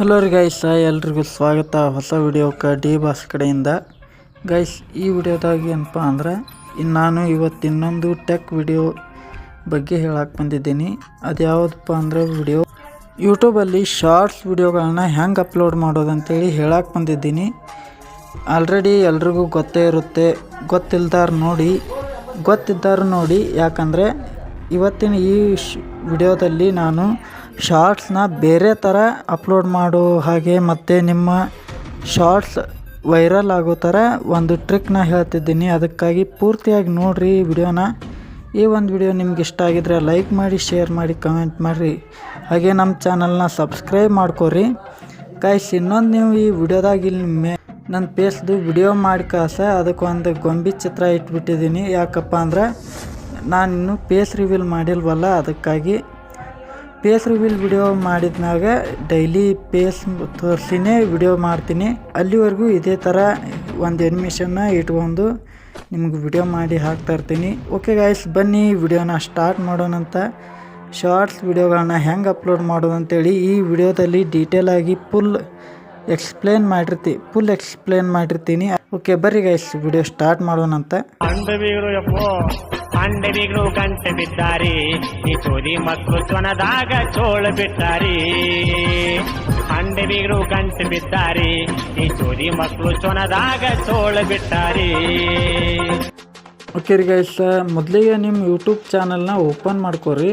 Hello ರೀ guys ಎಲ್ರಿಗೂ ಸ್ವಾಗತ. ಹೊಸ ವಿಡಿಯೋಕ್ಕೆ ಡಿ ಬಾಸ್ ಕಡೆಯಿಂದ. ಗೈಸ್ ಈ ವಿಡಿಯೋದಾಗ ಏನಪ್ಪ ಅಂದ್ರೆ ಇನ್ನು ನಾನು ಇವತ್ತು ಇನ್ನೊಂದು ಟೆಕ್ ವಿಡಿಯೋ ಬಗ್ಗೆ ಹೇಳಕ್ಕೆ ಬಂದಿದ್ದೀನಿ. ಅದು ಯಾವುದಪ್ಪ ಅಂದ್ರೆ ವಿಡಿಯೋ ಯೂಟ್ಯೂಬಲ್ಲಿ ಶಾರ್ಟ್ಸ್ ವಿಡಿಯೋಗಳನ್ನ ಹೆಂಗೆ ಅಪ್ಲೋಡ್ ಮಾಡೋದು ಅಂತೇಳಿ ಹೇಳಕ್ಕೆ ಬಂದಿದ್ದೀನಿ. ಆಲ್ರೆಡಿ ಎಲ್ರಿಗೂ ಗೊತ್ತೇ ಇರುತ್ತೆ. ಗೊತ್ತಿಲ್ದಾರು ನೋಡಿ, ಗೊತ್ತಿದ್ದಾರು ನೋಡಿ. ಯಾಕಂದರೆ, ಇವತ್ತಿನ ಈ ವಿಡಿಯೋದಲ್ಲಿ ನಾನು ಶಾರ್ಟ್ಸ್ನ ಬೇರೆ ಥರ ಅಪ್ಲೋಡ್ ಮಾಡೋ ಹಾಗೆ ಮತ್ತು ನಿಮ್ಮ ಶಾರ್ಟ್ಸ್ ವೈರಲ್ ಆಗೋ ಥರ ಒಂದು ಟ್ರಿಕ್ನ ಹೇಳ್ತಿದ್ದೀನಿ. ಅದಕ್ಕಾಗಿ ಪೂರ್ತಿಯಾಗಿ ನೋಡಿರಿ ಈ ವಿಡಿಯೋನ. ಈ ಒಂದು ವಿಡಿಯೋ ನಿಮ್ಗೆ ಇಷ್ಟ ಆಗಿದ್ರೆ ಲೈಕ್ ಮಾಡಿ, ಶೇರ್ ಮಾಡಿ, ಕಮೆಂಟ್ ಮಾಡಿರಿ. ಹಾಗೆ ನಮ್ಮ ಚಾನಲ್ನ ಸಬ್ಸ್ಕ್ರೈಬ್ ಮಾಡ್ಕೊರಿ. ಕಾಯ್ಸ್ ಇನ್ನೊಂದು ನೀವು ಈ ವಿಡಿಯೋದಾಗ ಇಲ್ಲಿ ಮೇ ನನ್ನ ಪೇಸ್ದು ವಿಡಿಯೋ ಮಾಡಿ ಕಾಸ ಅದಕ್ಕೆ ಒಂದು ಗೊಂಬಿ ಚಿತ್ರ ಇಟ್ಬಿಟ್ಟಿದ್ದೀನಿ. ಯಾಕಪ್ಪ ಅಂದ್ರೆ ನಾನು ಇನ್ನೂ ಪೇಸ್ ರಿವೀಲ್ ಮಾಡಿಲ್ವಲ್ಲ, ಅದಕ್ಕಾಗಿ ಪೇಸ್ ರಿವೀಲ್ ವಿಡಿಯೋ ಮಾಡಿದ್ಮ್ಯಾಗ ಡೈಲಿ ಪೇಸ್ ತೋರಿಸಿನೇ ವಿಡಿಯೋ ಮಾಡ್ತೀನಿ. ಅಲ್ಲಿವರೆಗೂ ಇದೇ ಥರ ಒಂದು ಎನಿಮೇಷನ್ನ ಇಟ್ಕೊಂಡು ನಿಮ್ಗೆ ವಿಡಿಯೋ ಮಾಡಿ ಹಾಕ್ತಾ ಇರ್ತೀನಿ. ಓಕೆ ಗಾಯ್ಸ್ ಬನ್ನಿ ವಿಡಿಯೋನ ಸ್ಟಾರ್ಟ್ ಮಾಡೋಣಂತ ಶಾರ್ಟ್ಸ್ ವಿಡಿಯೋಗಳನ್ನ ಹೆಂಗೆ ಅಪ್ಲೋಡ್ ಮಾಡೋದು ಅಂತೇಳಿ ಈ ವಿಡಿಯೋದಲ್ಲಿ ಡೀಟೇಲ್ ಆಗಿ ಫುಲ್ ಎಕ್ಸ್ಪ್ಲೇನ್ ಮಾಡಿರ್ತಿ ಫುಲ್ ಎಕ್ಸ್ಪ್ಲೇನ್ ಮಾಡಿರ್ತೀನಿ. ಓಕೆ ಬರ್ರಿ ಗಾಯ್ಸ್ ವಿಡಿಯೋ ಸ್ಟಾರ್ಟ್ ಮಾಡೋಣಂತ ಬಿದ್ದಾರೆ ಗಂಟೆ ಬಿದ್ದಾರಿ ಚೋದಿ ಮಕ್ಕಳು ಸ್ವನದಾಗ ಚೋಳ ಬಿಟ್ಟಾರಿ ಪಾಂಡವಿಗಳು ಗಂಟೆ ಬಿದ್ದಾರೆ ಚೋದಿ ಮಕ್ಕಳು ಸ್ವನದಾಗ ಚೋಳ ಬಿಟ್ಟಾರಿ ಓಕೆ ರೀ ಗೈಸ್ ಮೊದಲಿಗೆ ನಿಮ್ಮ ಯೂಟ್ಯೂಬ್ ಚಾನಲ್ನ ಓಪನ್ ಮಾಡ್ಕೊರಿ.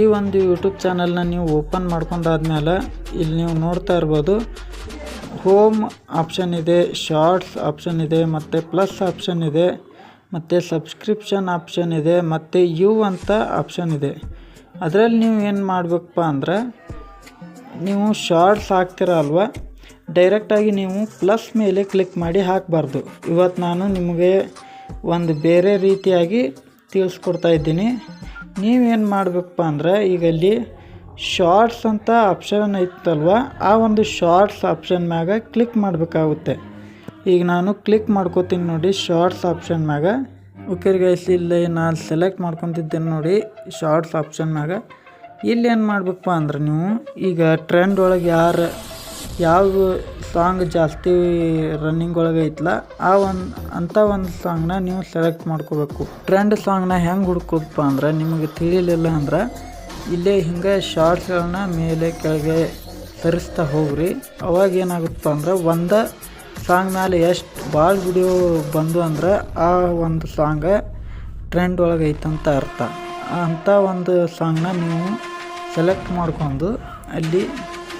ಈ ಒಂದು ಯೂಟ್ಯೂಬ್ ಚಾನಲ್ನ ನೀವು ಓಪನ್ ಮಾಡ್ಕೊಂಡಾದ್ಮೇಲೆ ಇಲ್ಲಿ ನೀವು ನೋಡ್ತಾ ಇರ್ಬೋದು. ಹೋಮ್ ಆಪ್ಷನ್ ಇದೆ ಶಾರ್ಟ್ಸ್ ಆಪ್ಷನ್ ಇದೆ, ಮತ್ತು ಪ್ಲಸ್ ಆಪ್ಷನ್ ಇದೆ. ಮತ್ತು ಸಬ್ಸ್ಕ್ರಿಪ್ಷನ್ ಆಪ್ಷನ್ ಇದೆ, ಮತ್ತು ಯು ಅಂತ ಆಪ್ಷನ್ ಇದೆ. ಅದರಲ್ಲಿ ನೀವು ಏನು ಮಾಡಬೇಕಪ್ಪ ಅಂದ್ರೆ, ನೀವು ಶಾರ್ಟ್ಸ್ ಹಾಕ್ತೀರ ಅಲ್ವಾ? ಡೈರೆಕ್ಟಾಗಿ ನೀವು ಪ್ಲಸ್ ಮೇಲೆ ಕ್ಲಿಕ್ ಮಾಡಿ ಹಾಕಬಾರ್ದು. ಇವತ್ತು ನಾನು ನಿಮಗೆ ಒಂದು ಬೇರೆ ರೀತಿಯಾಗಿ ತಿಳಿಸ್ಕೊಡ್ತಾ ಇದ್ದೀನಿ. ನೀವೇನು ಮಾಡಬೇಕಪ್ಪ ಅಂದ್ರೆ, ಈಗ ಅಲ್ಲಿ ಶಾರ್ಟ್ಸ್ ಅಂತ ಆಪ್ಷನ್ ಇತ್ತಲ್ವ, ಆ ಒಂದು ಶಾರ್ಟ್ಸ್ ಆಪ್ಷನ್ ಮ್ಯಾಗ ಕ್ಲಿಕ್ ಮಾಡಬೇಕಾಗುತ್ತೆ. ಈಗ ನಾನು ಕ್ಲಿಕ್ ಮಾಡ್ಕೋತೀನಿ ನೋಡಿ ಶಾರ್ಟ್ಸ್ ಆಪ್ಷನ್ ಮ್ಯಾಗ. ಓಕೆ ಗೈಸ್ ಇಲ್ಲಿ ನಾನು ಸೆಲೆಕ್ಟ್ ಮಾಡ್ಕೊತಿದ್ದೇನೆ ನೋಡಿ ಶಾರ್ಟ್ಸ್ ಆಪ್ಷನ್ ಮ್ಯಾಗ. ಇಲ್ಲಿ ಏನು ಮಾಡ್ಬೇಕಪ್ಪ ಅಂದ್ರೆ ನೀವು ಈಗ ಟ್ರೆಂಡ್ ಒಳಗೆ ಯಾರು ಯಾವ ಸಾಂಗ್ ಜಾಸ್ತಿ ರನ್ನಿಂಗ್ ಒಳಗೆ ಐತಲ್ಲ ಆ ಒಂದು ಅಂಥ ಒಂದು ಸಾಂಗ್ನ ನೀವು ಸೆಲೆಕ್ಟ್ ಮಾಡ್ಕೋಬೇಕು. ಟ್ರೆಂಡ್ ಸಾಂಗ್ನ ಹೆಂಗೆ ಹುಡ್ಕೋದಪ್ಪ ಅಂದ್ರೆ ನಿಮಗೆ ತಿಳಿಲಿಲ್ಲ ಅಂದ್ರೆ ಇಲ್ಲೇ ಹಿಂಗೆ ಶಾರ್ಟ್ಸ್ಗಳನ್ನ ಮೇಲೆ ಕೆಳಗೆ ತರಿಸ್ತಾ ಹೋಗ್ರಿ. ಅವಾಗ ಏನಾಗುತ್ತಪ್ಪ ಅಂದ್ರೆ ಒಂದು ಸಾಂಗ್ ಮೇಲೆ ಎಷ್ಟು ಭಾಳ ವಿಡಿಯೋ ಬಂದು ಅಂದ್ರೆ ಆ ಒಂದು ಸಾಂಗ ಟ್ರೆಂಡ್ ಒಳಗೆ ಅಂತ ಅರ್ಥ. ಅಂಥ ಒಂದು ಸಾಂಗ್ನ ನೀವು ಸೆಲೆಕ್ಟ್ ಮಾಡ್ಕೊಂಡು ಅಲ್ಲಿ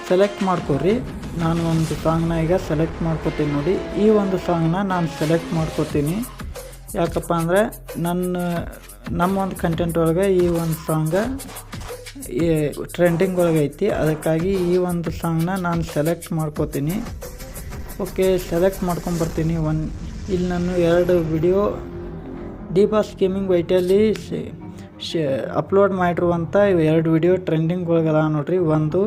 ಸೆಲೆಕ್ಟ್ ಮಾಡ್ಕೊರಿ. ನಾನು ಒಂದು ಸಾಂಗ್ನ ಈಗ ಸೆಲೆಕ್ಟ್ ಮಾಡ್ಕೋತೀನಿ ನೋಡಿ. ಈ ಒಂದು ಸಾಂಗ್ನ ನಾನು ಸೆಲೆಕ್ಟ್ ಮಾಡ್ಕೋತೀನಿ. ಯಾಕಪ್ಪ ಅಂದರೆ ನನ್ನ, ನಮ್ಮ ಒಂದು ಕಂಟೆಂಟ್ ಒಳಗೆ ಈ ಒಂದು ಸಾಂಗ ಟ್ರೆಂಡಿಂಗ್ ಒಳಗೈತಿ ಅದಕ್ಕಾಗಿ ಈ ಒಂದು ಸಾಂಗ್ನ ನಾನು ಸೆಲೆಕ್ಟ್ ಮಾಡ್ಕೋತೀನಿ. ಓಕೆ ಸೆಲೆಕ್ಟ್ ಮಾಡ್ಕೊಂಬರ್ತೀನಿ ಒನ್ ಇಲ್ಲಿ ನಾನು ಎರಡು ವಿಡಿಯೋ ಡೀಪ್ ಬಾಸ್ ಗೇಮಿಂಗ್ ವೈಟಲ್ಲಿ ಅಪ್ಲೋಡ್ ಮಾಡಿರುವಂಥ ಇವು ಎರಡು ವಿಡಿಯೋ ಟ್ರೆಂಡಿಂಗ್ ನೋಡ್ರಿ. ಒಂದು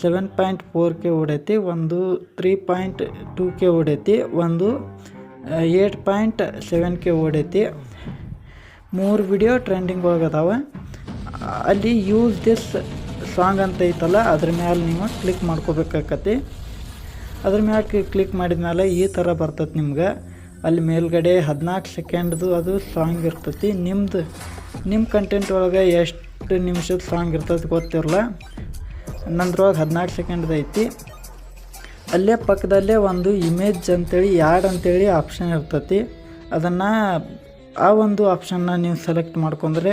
ಸೆವೆನ್ ಪಾಯಿಂಟ್ ಫೋರ್ ಕೆ ಹೊಡೈತಿ ಒಂದು ತ್ರೀ ಪಾಯಿಂಟ್ ಟೂ ಕೆ ಹೊಡೈತಿ ಒಂದು ಏಟ್ ಪಾಯಿಂಟ್ ಸೆವೆನ್ ಕೆ ಹೊಡೈತಿ ಮೂರು ವಿಡಿಯೋ ಟ್ರೆಂಡಿಂಗ್ ಒಳಗದಾವೆ. ಅಲ್ಲಿ ಯೂಸ್ ದಿಸ್ ಸಾಂಗ್ ಅಂತ ಐತಲ್ಲ, ಅದ್ರ ಮೇಲೆ ನೀವು ಕ್ಲಿಕ್ ಮಾಡ್ಕೋಬೇಕಾಕತಿ ಅದ್ರ ಮ್ಯಾಲೆ ಕ್ಲಿಕ್ ಮಾಡಿದ ಮೇಲೆ ಈ ಥರ ಬರ್ತದೆ ನಿಮ್ಗೆ. ಅಲ್ಲಿ ಮೇಲ್ಗಡೆ ಹದಿನಾಲ್ಕು ಸೆಕೆಂಡ್ದು ಅದು ಸಾಂಗ್ ಇರ್ತೈತಿ. ನಿಮ್ಮದು ನಿಮ್ಮ ಕಂಟೆಂಟ್ ಒಳಗೆ ಎಷ್ಟು ನಿಮಿಷದ ಸಾಂಗ್ ಇರ್ತದೆ ಗೊತ್ತಿರಲ್ಲ. ನಂದ್ರೊಳಗೆ ಹದಿನಾಲ್ಕು ಸೆಕೆಂಡ್ದು ಐತಿ. ಅಲ್ಲೇ ಪಕ್ಕದಲ್ಲೇ ಒಂದು ಇಮೇಜ್ ಅಂತೇಳಿ, ಯಾಡ್ ಅಂತೇಳಿ ಆಪ್ಷನ್ ಇರ್ತೈತಿ. ಅದನ್ನು ಆ ಒಂದು ಆಪ್ಷನ್ನ ನೀವು ಸೆಲೆಕ್ಟ್ ಮಾಡ್ಕೊಂಡ್ರೆ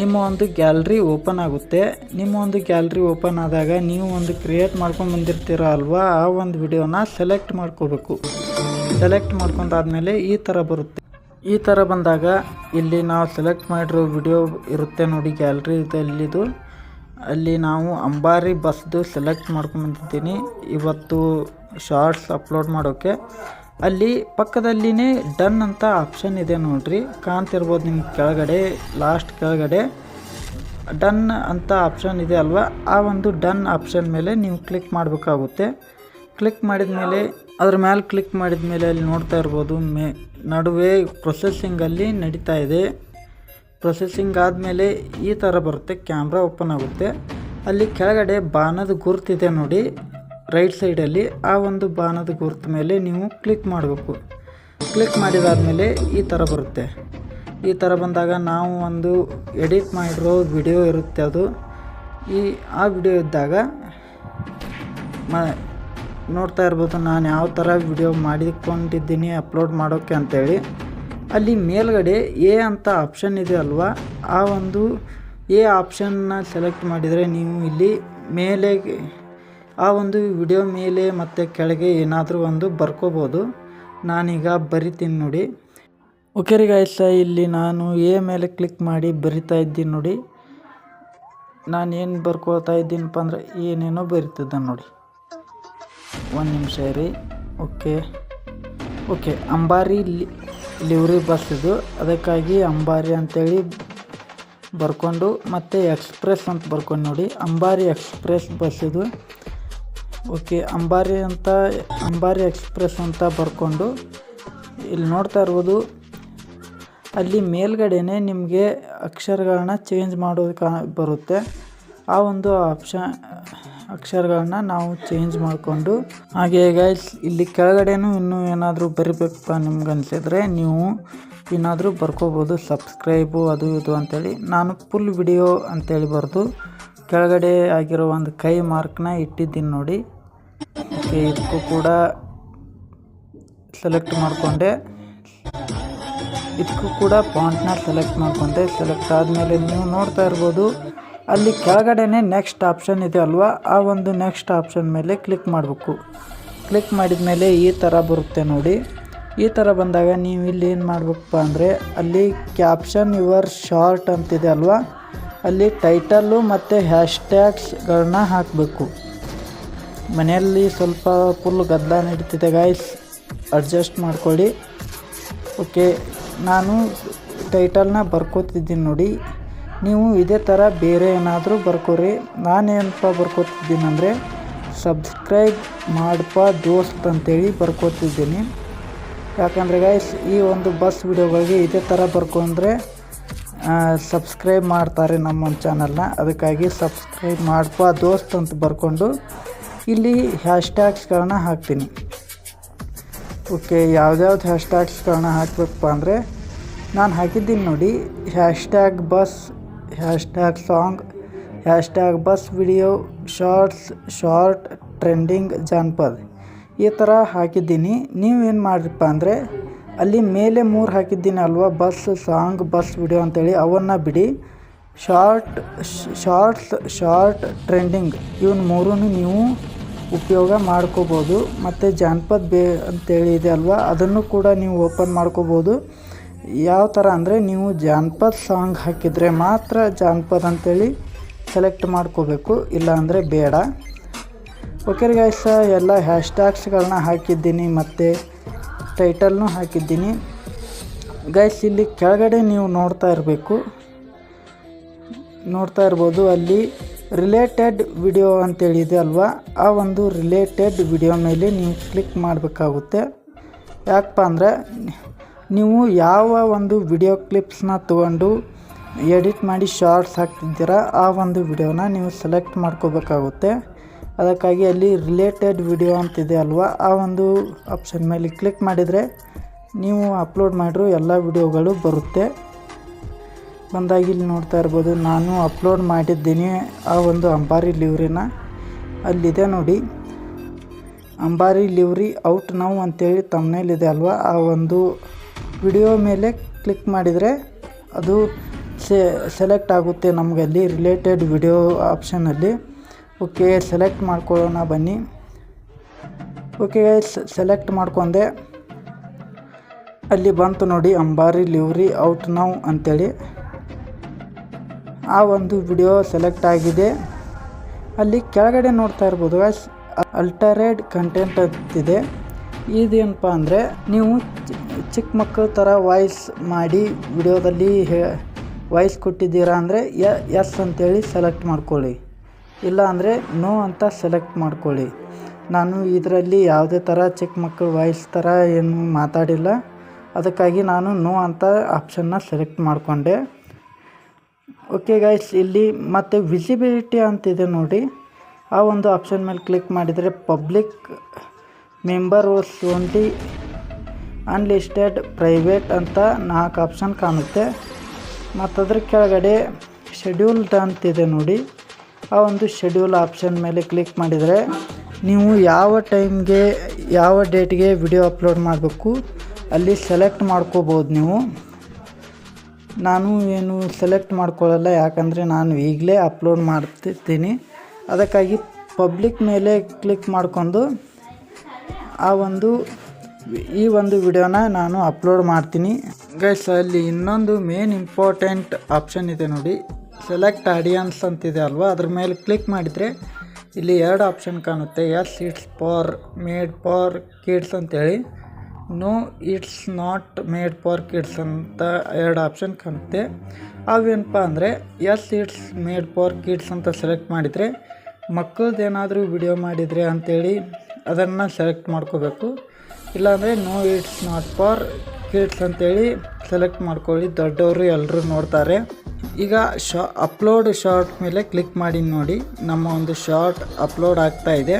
ನಿಮ್ಮ ಒಂದು ಗ್ಯಾಲ್ರಿ ಓಪನ್ ಆಗುತ್ತೆ. ನಿಮ್ಮ ಒಂದು ಗ್ಯಾಲ್ರಿ ಓಪನ್ ಆದಾಗ ನೀವು ಒಂದು ಕ್ರಿಯೇಟ್ ಮಾಡ್ಕೊಂಡು ಬಂದಿರ್ತೀರ ಅಲ್ವಾ? ಆ ಒಂದು ವಿಡಿಯೋನ ಸೆಲೆಕ್ಟ್ ಮಾಡ್ಕೋಬೇಕು. ಸೆಲೆಕ್ಟ್ ಮಾಡ್ಕೊಂಡಾದ್ಮೇಲೆ ಈ ಥರ ಬರುತ್ತೆ. ಈ ಥರ ಬಂದಾಗ ಇಲ್ಲಿ ನಾವು ಸೆಲೆಕ್ಟ್ ಮಾಡಿರೋ ವಿಡಿಯೋ ಇರುತ್ತೆ ನೋಡಿ, ಗ್ಯಾಲರಿ ಇದೆ ಇಲ್ಲಿದು. ಅಲ್ಲಿ ನಾವು ಅಂಬಾರಿ ಬಸ್ದು ಸೆಲೆಕ್ಟ್ ಮಾಡ್ಕೊಂಬಂದಿದ್ದೀನಿ ಇವತ್ತು ಶಾರ್ಟ್ಸ್ ಅಪ್ಲೋಡ್ ಮಾಡೋಕ್ಕೆ ಅಲ್ಲಿ ಪಕ್ಕದಲ್ಲಿನೇ ಡನ್ ಅಂತ ಆಪ್ಷನ್ ಇದೆ ನೋಡ್ರಿ. ಕಾಣ್ತಿರ್ಬೋದು ನಿಮ್ಗೆ ಕೆಳಗಡೆ, ಲಾಸ್ಟ್ ಕೆಳಗಡೆ. ಡನ್ ಅಂತ ಆಪ್ಷನ್ ಇದೆ ಅಲ್ವಾ? ಆ ಒಂದು ಡನ್ ಆಪ್ಷನ್ ಮೇಲೆ ನೀವು ಕ್ಲಿಕ್ ಮಾಡಬೇಕಾಗುತ್ತೆ. ಕ್ಲಿಕ್ ಮಾಡಿದ ಮೇಲೆ, ಅದ್ರ ಮೇಲೆ ಕ್ಲಿಕ್ ಮಾಡಿದ ಮೇಲೆ ಅಲ್ಲಿ ನೋಡ್ತಾ ಇರ್ಬೋದು, ಮೇ, ನಡುವೆ ಪ್ರೊಸೆಸಿಂಗಲ್ಲಿ ನಡೀತಾ ಇದೆ. ಪ್ರೊಸೆಸಿಂಗ್ ಆದಮೇಲೆ ಈ ಥರ ಬರುತ್ತೆ, ಕ್ಯಾಮ್ರಾ ಓಪನ್ ಆಗುತ್ತೆ. ಅಲ್ಲಿ ಕೆಳಗಡೆ ಬಾನದ ಗುರುತಿದೆ ನೋಡಿ. ರೈಟ್ ಸೈಡಲ್ಲಿ ಆ ಒಂದು ಬಾಣದ ಗುರುತ ಮೇಲೆ ನೀವು ಕ್ಲಿಕ್ ಮಾಡಬೇಕು. ಕ್ಲಿಕ್ ಮಾಡಿದಾದಮೇಲೆ ಈ ಥರ ಬರುತ್ತೆ. ಈ ಥರ ಬಂದಾಗ ನಾವು ಒಂದು ಎಡಿಟ್ ಮಾಡಿರೋ ವಿಡಿಯೋ ಇರುತ್ತೆ ಅದು. ಈ, ಆ ವಿಡಿಯೋ ಇದ್ದಾಗ ಮ, ನೋಡ್ತಾ ಇರ್ಬೋದು ನಾನು ಯಾವ ಥರ ವಿಡಿಯೋ ಮಾಡಿಕೊಂಡಿದ್ದೀನಿ ಅಪ್ಲೋಡ್ ಮಾಡೋಕ್ಕೆ ಅಂತೇಳಿ. ಅಲ್ಲಿ ಮೇಲ್ಗಡೆ ಎ ಅಂತ ಆಪ್ಷನ್ ಇದೆ ಅಲ್ವಾ? ಆ ಒಂದು ಎ ಆಪ್ಷನ್ನ ಸೆಲೆಕ್ಟ್ ಮಾಡಿದರೆ ನೀವು ಇಲ್ಲಿ ಮೇಲೆ ಆ ಒಂದು ವಿಡಿಯೋ ಮೇಲೆ ಮತ್ತು ಕೆಳಗೆ ಏನಾದರೂ ಒಂದು ಬರ್ಕೋಬೋದು. ನಾನೀಗ ಬರಿತೀನಿ ನೋಡಿ. ಓಕೆ ರೀ ಗಾಯ್ಸ ಇಲ್ಲಿ ನಾನು ಎ ಮೇಲೆ ಕ್ಲಿಕ್ ಮಾಡಿ ಬರಿತಾ ಇದ್ದೀನಿ ನೋಡಿ. ನಾನು ಏನು ಬರ್ಕೊಳ್ತಾ ಇದ್ದೀನಪ್ಪ ಅಂದ್ರೆ ಏನೇನೋ ಬರಿತಿದ್ದೆ ನೋಡಿ. ಒಂದು ನಿಮಿಷ ರೀ ಓಕೆ. ಓಕೆ, ಅಂಬಾರಿ ಲಿವ್ರಿ ಬಸ್ ಇದು. ಅದಕ್ಕಾಗಿ ಅಂಬಾರಿ ಅಂತೇಳಿ ಬರ್ಕೊಂಡು ಮತ್ತು ಎಕ್ಸ್ಪ್ರೆಸ್ ಅಂತ ಬರ್ಕೊಂಡು ನೋಡಿ. ಅಂಬಾರಿ ಎಕ್ಸ್ಪ್ರೆಸ್ ಬಸ್ ಇದು. ಓಕೆ, ಅಂಬಾರಿ ಅಂತ, ಅಂಬಾರಿ ಎಕ್ಸ್ಪ್ರೆಸ್ ಅಂತ ಬರ್ಕೊಂಡು ಇಲ್ಲಿ ನೋಡ್ತಾ ಇರ್ಬೋದು. ಅಲ್ಲಿ ಮೇಲ್ಗಡೆನೆ ನಿಮಗೆ ಅಕ್ಷರಗಳನ್ನ ಚೇಂಜ್ ಮಾಡೋದು ಕಾ ಬರುತ್ತೆ. ಆ ಒಂದು ಆಪ್ಷನ್ ಅಕ್ಷರಗಳನ್ನ ನಾವು ಚೇಂಜ್ ಮಾಡಿಕೊಂಡು. ಹಾಗೆ ಗೈಸ್ ಇಲ್ಲಿ ಕೆಳಗಡೆನೂ ಇನ್ನೂ ಏನಾದರೂ ಬರಿಬೇಕಪ್ಪ ನಿಮ್ಗೆ ಅನಿಸಿದ್ರೆ ನೀವು ಏನಾದರೂ ಬರ್ಕೋಬೋದು. ಸಬ್ಸ್ಕ್ರೈಬು, ಅದು ಇದು ಅಂತೇಳಿ. ನಾನು ಫುಲ್ ವಿಡಿಯೋ ಅಂತೇಳಿ ಬರೆದು ಕೆಳಗಡೆ ಆಗಿರೋ ಒಂದು ಕೈ ಮಾರ್ಕ್ನ ಇಟ್ಟಿದ್ದೀನಿ ನೋಡಿ. ಓಕೆ ಇದಕ್ಕೂ ಕೂಡ ಸೆಲೆಕ್ಟ್ ಮಾಡಿಕೊಂಡೆ. ಇದಕ್ಕೂ ಕೂಡ ಪಾಯಿಂಟ್ನ ಸೆಲೆಕ್ಟ್ ಮಾಡ್ಕೊಂಡೆ. ಸೆಲೆಕ್ಟ್ ಆದಮೇಲೆ ನೀವು ನೋಡ್ತಾ ಇರ್ಬೋದು, ಅಲ್ಲಿ ಕೆಳಗಡೆನೇ ನೆಕ್ಸ್ಟ್ ಆಪ್ಷನ್ ಇದೆ ಅಲ್ವಾ? ಆ ಒಂದು ನೆಕ್ಸ್ಟ್ ಆಪ್ಷನ್ ಮೇಲೆ ಕ್ಲಿಕ್ ಮಾಡಬೇಕು. ಕ್ಲಿಕ್ ಮಾಡಿದ ಮೇಲೆ ಈ ಥರ ಬರುತ್ತೆ ನೋಡಿ. ಈ ಥರ ಬಂದಾಗ ನೀವು ಇಲ್ಲಿ ಏನು ಮಾಡಬೇಕಪ್ಪ ಅಂದರೆ, ಅಲ್ಲಿ ಕ್ಯಾಪ್ಷನ್ ಯುವರ್ ಶಾರ್ಟ್ ಅಂತಿದೆ ಅಲ್ವಾ? ಅಲ್ಲಿ ಟೈಟಲ್ಲು ಮತ್ತು ಹ್ಯಾಶ್ಟ್ಯಾಗ್ಸ್ಗಳನ್ನ ಹಾಕಬೇಕು. ಮನೆಯಲ್ಲಿ ಸ್ವಲ್ಪ ಫುಲ್ ಗದ್ದಲ ನಡೀತಿದೆ ಗಾಯ್ಸ್ ಅಡ್ಜಸ್ಟ್ ಮಾಡ್ಕೊಳ್ಳಿ. ಓಕೆ ನಾನು ಟೈಟಲ್ನ ಬರ್ಕೋತಿದ್ದೀನಿ ನೋಡಿ. ನೀವು ಇದೇ ಥರ ಬೇರೆ ಏನಾದರೂ ಬರ್ಕೋರಿ. ನಾನೇನಪ್ಪ ಬರ್ಕೋತಿದ್ದೀನಿ ಅಂದರೆ ಸಬ್ಸ್ಕ್ರೈಬ್ ಮಾಡಪ್ಪ ದೋಸ್ತ್ ಅಂತೇಳಿ ಬರ್ಕೋತಿದ್ದೀನಿ. ಯಾಕಂದರೆ ಗಾಯ್ಸ್ ಈ ಒಂದು ಬಸ್ ವಿಡಿಯೋಗಳಿಗೆ ಇದೇ ಥರ ಬರ್ಕೊಂಡ್ರೆ ಸಬ್ಸ್ಕ್ರೈಬ್ ಮಾಡ್ತಾರೆ ನಮ್ಮ ಚಾನಲ್ನ ಅದಕ್ಕಾಗಿ ಸಬ್ಸ್ಕ್ರೈಬ್ ಮಾಡಪ್ಪ ದೋಸ್ತ್ ಅಂತ ಬರ್ಕೊಂಡು. ಇಲ್ಲಿ ಹ್ಯಾಶ್ಟ್ಯಾಗ್ಸ್ಗಳನ್ನ ಹಾಕ್ತೀನಿ. ಓಕೆ ಯಾವ್ದ್ಯಾವ್ದು ಹ್ಯಾಶ್ಟ್ಯಾಗ್ಸ್ಗಳನ್ನ ಹಾಕಬೇಕಪ್ಪ ಅಂದರೆ, ನಾನು ಹಾಕಿದ್ದೀನಿ ನೋಡಿ hashtag bus hashtag song hashtag bus video shorts short trending ಜಾನ್ಪದ್ ಈ ಥರ ಹಾಕಿದ್ದೀನಿ. ನೀವೇನು ಮಾಡಿರಪ್ಪ ಅಂದರೆ, ಅಲ್ಲಿ ಮೇಲೆ ಮೂರು ಹಾಕಿದ್ದೀನಿ ಅಲ್ವಾ ಬಸ್ ಸಾಂಗ್ ಬಸ್ ವಿಡಿಯೋ ಅಂತೇಳಿ, ಅವನ್ನು ಬಿಡಿ. ಶಾರ್ಟ್ ಶಾರ್ಟ್ಸ್ ಶಾರ್ಟ್ ಟ್ರೆಂಡಿಂಗ್ ಇವನ್ ಮೂರೂ ನೀವು ಉಪಯೋಗ ಮಾಡ್ಕೋಬೋದು. ಮತ್ತು ಜಾನಪದ ಬೇ ಅಂತೇಳಿ ಇದೆ ಅಲ್ವಾ? ಅದನ್ನು ಕೂಡ ನೀವು ಓಪನ್ ಮಾಡ್ಕೋಬೋದು. ಯಾವ ಥರ ಅಂದರೆ ನೀವು ಜಾನಪದ ಸಾಂಗ್ ಹಾಕಿದರೆ ಮಾತ್ರ ಜಾನಪದ ಅಂತೇಳಿ ಸೆಲೆಕ್ಟ್ ಮಾಡ್ಕೋಬೇಕು. ಇಲ್ಲ ಅಂದರೆ ಬೇಡ. ಓಕೆ ಗೈಸ ಎಲ್ಲ ಹ್ಯಾಶ್ಟ್ಯಾಗ್ಸ್ಗಳನ್ನ ಹಾಕಿದ್ದೀನಿ ಮತ್ತು ಟೈಟಲ್ನೂ ಹಾಕಿದ್ದೀನಿ. ಗೈಸ್ ಇಲ್ಲಿ ಕೆಳಗಡೆ ನೀವು ನೋಡ್ತಾ ಇರಬೇಕು. ನೋಡ್ತಾ ಇರ್ಬೋದು ಅಲ್ಲಿ ರಿಲೇಟೆಡ್ ವಿಡಿಯೋ ಅಂತೇಳಿ ಇದೆ ಅಲ್ವಾ? ಆ ಒಂದು ರಿಲೇಟೆಡ್ ವಿಡಿಯೋ ಮೇಲೆ ನೀವು ಕ್ಲಿಕ್ ಮಾಡಬೇಕಾಗುತ್ತೆ. ಯಾಕಪ್ಪ ಅಂದರೆ ನೀವು ಯಾವ ಒಂದು ವಿಡಿಯೋ ಕ್ಲಿಪ್ಸ್ನ ತೊಗೊಂಡು ಎಡಿಟ್ ಮಾಡಿ ಶಾರ್ಟ್ಸ್ ಹಾಕ್ತಿದ್ದೀರ, ಆ ಒಂದು ವಿಡಿಯೋನ ನೀವು ಸೆಲೆಕ್ಟ್ ಮಾಡ್ಕೋಬೇಕಾಗುತ್ತೆ. ಅದಕ್ಕಾಗಿ ಅಲ್ಲಿ ರಿಲೇಟೆಡ್ ವಿಡಿಯೋ ಅಂತಿದೆ ಅಲ್ವಾ? ಆ ಒಂದು ಆಪ್ಷನ್ ಮೇಲೆ ಕ್ಲಿಕ್ ಮಾಡಿದರೆ ನೀವು ಅಪ್ಲೋಡ್ ಮಾಡಿರೋ ಎಲ್ಲ ವಿಡಿಯೋಗಳು ಬರುತ್ತೆ. ಬಂದಾಗ ಇಲ್ಲಿ ನೋಡ್ತಾ ಇರ್ಬೋದು, ನಾನು ಅಪ್ಲೋಡ್ ಮಾಡಿದ್ದೀನಿ. ಆ ಒಂದು ಅಂಬಾರಿ ಲಿವ್ರಿನ. ಅಲ್ಲಿದೆ ನೋಡಿ. ಅಂಬಾರಿ ಲಿವ್ರಿ ಔಟ್ ನೌ ಅಂತೇಳಿ ತಮ್ಮನೇಲಿದೆ ಅಲ್ವಾ? ಆ ಒಂದು ವಿಡಿಯೋ ಮೇಲೆ ಕ್ಲಿಕ್ ಮಾಡಿದರೆ ಅದು ಸೆಲೆಕ್ಟ್ ಆಗುತ್ತೆ ನಮಗೆ ಅಲ್ಲಿ ರಿಲೇಟೆಡ್ ವಿಡಿಯೋ ಆಪ್ಷನಲ್ಲಿ ಓಕೆ ಸೆಲೆಕ್ಟ್ ಮಾಡ್ಕೊಳ್ಳೋಣ ಬನ್ನಿ. ಓಕೆ ಸೆಲೆಕ್ಟ್ ಮಾಡ್ಕೊಂಡೆ. ಅಲ್ಲಿ ಬಂತು ನೋಡಿ ಅಂಬಾರಿ ಲಿವ್ರಿ ಔಟ್ ನೌ ಅಂತೇಳಿ. ಆ ಒಂದು ವಿಡಿಯೋ ಸೆಲೆಕ್ಟ್ ಆಗಿದೆ. ಅಲ್ಲಿ ಕೆಳಗಡೆ ನೋಡ್ತಾ ಇರ್ಬೋದು ಗಾಯ್ಸ್ ಅಲ್ಟರೇಡ್ ಕಂಟೆಂಟ್ ಅಂತಿದೆ. ಇದೇನಪ್ಪ ಅಂದರೆ, ನೀವು ಚಿಕ್ಕ ಮಕ್ಕಳ ಥರ ವಾಯ್ಸ್ ಮಾಡಿ ವಿಡಿಯೋದಲ್ಲಿ ಹೇ ವಾಯ್ಸ್ ಕೊಟ್ಟಿದ್ದೀರಾ ಅಂದರೆ ಎಸ್ ಅಂತೇಳಿ ಸೆಲೆಕ್ಟ್ ಮಾಡ್ಕೊಳ್ಳಿ. ಇಲ್ಲ ಅಂದರೆ ನೋ ಅಂತ ಸೆಲೆಕ್ಟ್ ಮಾಡ್ಕೊಳ್ಳಿ. ನಾನು ಇದರಲ್ಲಿ ಯಾವುದೇ ಥರ ಚಿಕ್ಕ ಮಕ್ಕಳ ವಾಯ್ಸ್ ಥರ ಏನು ಮಾತಾಡಿಲ್ಲ. ಅದಕ್ಕಾಗಿ ನಾನು ನೋ ಅಂತ ಆಪ್ಷನ್ನ ಸೆಲೆಕ್ಟ್ ಮಾಡಿಕೊಂಡೆ. ಓಕೆ ಗೈಸ್ ಇಲ್ಲಿ ಮತ್ತು ವಿಸಿಬಿಲಿಟಿ ಅಂತಿದೆ ನೋಡಿ. ಆ ಒಂದು ಆಪ್ಷನ್ ಮೇಲೆ ಕ್ಲಿಕ್ ಮಾಡಿದರೆ public members only unlisted private ಅಂತ ನಾಲ್ಕು ಆಪ್ಷನ್ ಕಾಣುತ್ತೆ. ಮತ್ತು ಅದ್ರ ಕೆಳಗಡೆ ಶೆಡ್ಯೂಲ್ಡ್ ಅಂತಿದೆ ನೋಡಿ. ಆ ಒಂದು ಶೆಡ್ಯೂಲ್ ಆಪ್ಷನ್ ಮೇಲೆ ಕ್ಲಿಕ್ ಮಾಡಿದರೆ ನೀವು ಯಾವ ಟೈಮ್ಗೆ ಯಾವ ಡೇಟ್ಗೆ ವಿಡಿಯೋ ಅಪ್ಲೋಡ್ ಮಾಡಬೇಕು, ಅಲ್ಲಿ ಸೆಲೆಕ್ಟ್ ಮಾಡ್ಕೋಬೋದು ನೀವು. ನಾನು ಏನು ಸೆಲೆಕ್ಟ್ ಮಾಡ್ಕೊಳ್ಳಲ್ಲ, ಯಾಕಂದರೆ ನಾನು ಈಗಲೇ ಅಪ್ಲೋಡ್ ಮಾಡ್ತಿರ್ತೀನಿ ಅದಕ್ಕಾಗಿ ಪಬ್ಲಿಕ್ ಮೇಲೆ ಕ್ಲಿಕ್ ಮಾಡಿಕೊಂಡು ಆ ಒಂದು ಈ ಒಂದು ವಿಡಿಯೋನ ನಾನು ಅಪ್ಲೋಡ್ ಮಾಡ್ತೀನಿ. ಗೈಸ್ ಅಲ್ಲಿ ಇನ್ನೊಂದು ಮೇನ್ ಇಂಪಾರ್ಟೆಂಟ್ ಆಪ್ಷನ್ ಇದೆ ನೋಡಿ. ಸೆಲೆಕ್ಟ್ ಆಡಿಯನ್ಸ್ ಅಂತಿದೆ ಅಲ್ವಾ? ಅದ್ರ ಮೇಲೆ ಕ್ಲಿಕ್ ಮಾಡಿದರೆ ಇಲ್ಲಿ ಎರಡು ಆಪ್ಷನ್ ಕಾಣುತ್ತೆ. Yes it's for made for kids ಅಂತೇಳಿ. No it's not made for kids ಅಂತ ಎರಡು ಆಪ್ಷನ್ ಕಾಣುತ್ತೆ. ಅವೇನಪ್ಪ ಅಂದರೆ yes it's made for kids ಅಂತ ಸೆಲೆಕ್ಟ್ ಮಾಡಿದರೆ ಮಕ್ಕಳದ್ದೇನಾದರೂ ವಿಡಿಯೋ ಮಾಡಿದರೆ ಅಂಥೇಳಿ ಅದನ್ನು ಸೆಲೆಕ್ಟ್ ಮಾಡ್ಕೋಬೇಕು. ಇಲ್ಲಾಂದರೆ no it's not for kids ಅಂತೇಳಿ ಸೆಲೆಕ್ಟ್ ಮಾಡ್ಕೊಳ್ಳಿ. ದೊಡ್ಡವರು ಎಲ್ಲರೂ ನೋಡ್ತಾರೆ. ಈಗ ಶಾ ಅಪ್ಲೋಡ್ ಶಾರ್ಟ್ ಮೇಲೆ ಕ್ಲಿಕ್ ಮಾಡಿ ನೋಡಿ. ನಮ್ಮ ಒಂದು ಶಾರ್ಟ್ ಅಪ್ಲೋಡ್ ಆಗ್ತಾ ಇದೆ.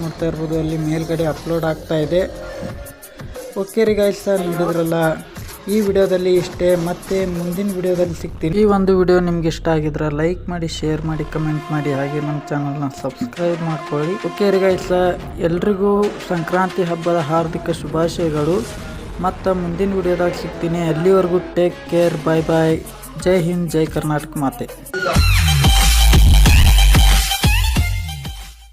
ನೋಡ್ತಾ ಇರ್ಬೋದು, ಅಲ್ಲಿ ಮೇಲ್ಗಡೆ ಅಪ್ಲೋಡ್ ಆಗ್ತಾ ಇದೆ. ಓಕೆ ರೀ ಸರ್ ನೋಡಿದ್ರಲ್ಲ, ಈ ವಿಡಿಯೋದಲ್ಲಿ ಇಷ್ಟೇ, ಮತ್ತೆ ಮುಂದಿನ ವಿಡಿಯೋದಲ್ಲಿ ಸಿಗ್ತೀನಿ. ಈ ಒಂದು ವಿಡಿಯೋ ನಿಮ್ಗೆ ಇಷ್ಟ ಆಗಿದ್ರೆ ಲೈಕ್ ಮಾಡಿ ಶೇರ್ ಮಾಡಿ ಕಮೆಂಟ್ ಮಾಡಿ, ಹಾಗೆ ನಮ್ಮ ಚಾನಲ್ನ ಸಬ್ಸ್ಕ್ರೈಬ್ ಮಾಡ್ಕೊಳ್ಳಿ. ಓಕೆ ರೀ ಗಾಯ್ಸ್ ಎಲ್ರಿಗೂ ಸಂಕ್ರಾಂತಿ ಹಬ್ಬದ ಹಾರ್ದಿಕ ಶುಭಾಶಯಗಳು. ಮತ್ತು ಮುಂದಿನ ವಿಡಿಯೋದಾಗ ಸಿಗ್ತೀನಿ. ಅಲ್ಲಿವರೆಗೂ ಟೇಕ್ ಕೇರ್ ಬಾಯ್ ಬಾಯ್ ಜೈ ಹಿಂದ್, ಜೈ ಕರ್ನಾಟಕ ಮಾತೆ.